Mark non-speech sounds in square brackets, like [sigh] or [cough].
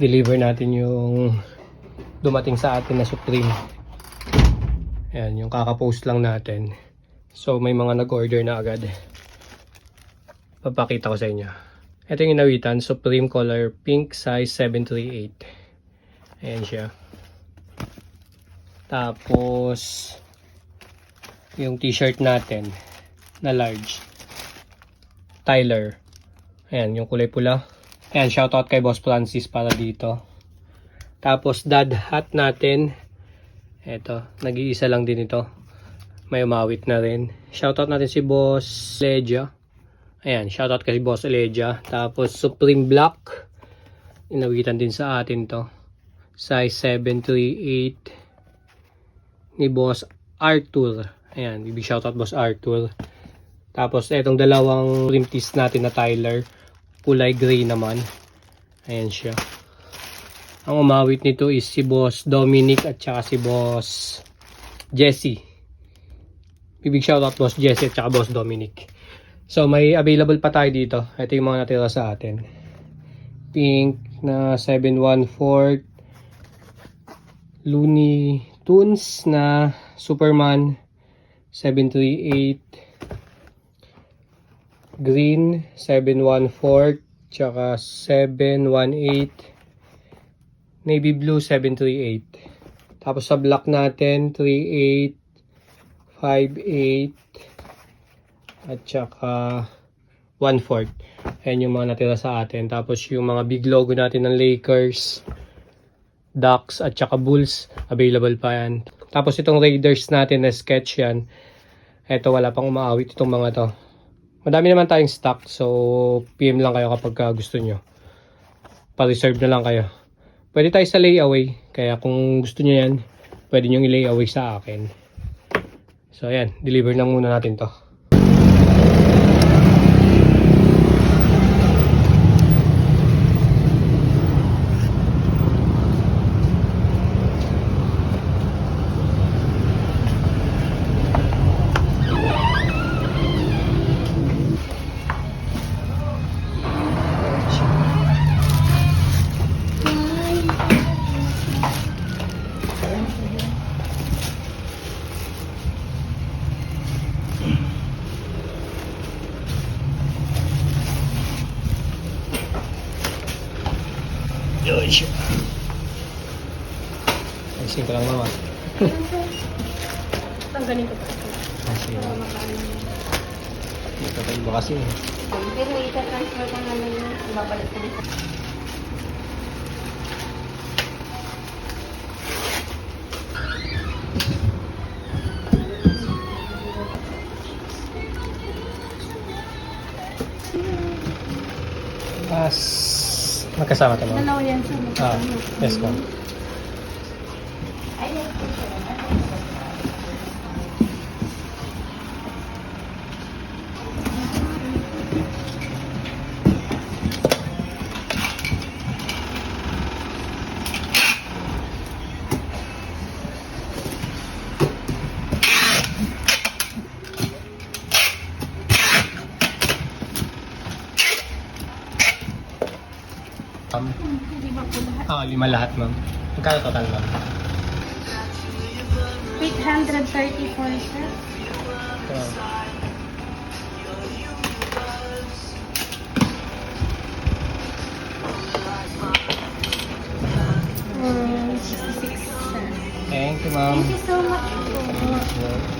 deliver natin yung dumating sa atin na Supreme. Ayan, yung kakapost lang natin. So, may mga nag-order na agad. Papakita ko sa inyo. Ito yung inawitan, Supreme Color Pink size 738. Ayan siya. Tapos, yung t-shirt natin na large. Tyler. Ayan, yung kulay pula. Ayan, shoutout kay Boss Francis para dito. Tapos, dad hat natin. Eto, nag-iisa lang din ito. May umawit na rin. Shoutout natin si Boss Leja. Ayan, shoutout kay Boss Leja. Tapos, Supreme Black. Inawitan din sa atin to. Size 738 ni Boss Arthur. Ayan, bibig shoutout Boss Arthur. Tapos, etong dalawang rim tees natin na Tyler. Kulay gray naman. Ayan siya. Ang umawit nito is si Boss Dominic at saka si Boss Jesse. Bibig shoutout Boss Jesse at saka Boss Dominic. So, may available pa tayo dito. Ito yung mga natira sa atin. Pink na 714 Looney Tunes na Superman 738 Green 714 tsaka 718 Navy Blue 738 Tapos sa black natin 3858 at tsaka 1/4 Ayan yung mga natira sa atin. Tapos yung mga big logo natin ng Lakers, Ducks at saka Bulls, available pa yan. Tapos itong Raiders natin na sketch yan. Ito wala pang umaawit itong mga to. Madami naman tayong stock so PM lang kayo kapag ka gusto nyo. Pa-reserve na lang kayo. Pwede tayo sa layaway. Kaya kung gusto nyo yan, pwede nyo i-layaway sa akin. So ayan, deliver na muna natin to. Yun siya. Ayusin ko lang mama. [laughs] Tanggalin ko pa. Kasi dito tayo ba kasi. Pero ita-transfer ko na lang yun. Babalik ko dito. Magkasama ma'am. Dalawa yan mga. Ah, yes ma'am. Ba po lahat? ah, lima lahat ma'am. Magkano total ma'am? 834 sir. Ito. Um, 66 sir. Thank you ma'am. Thank you so much po.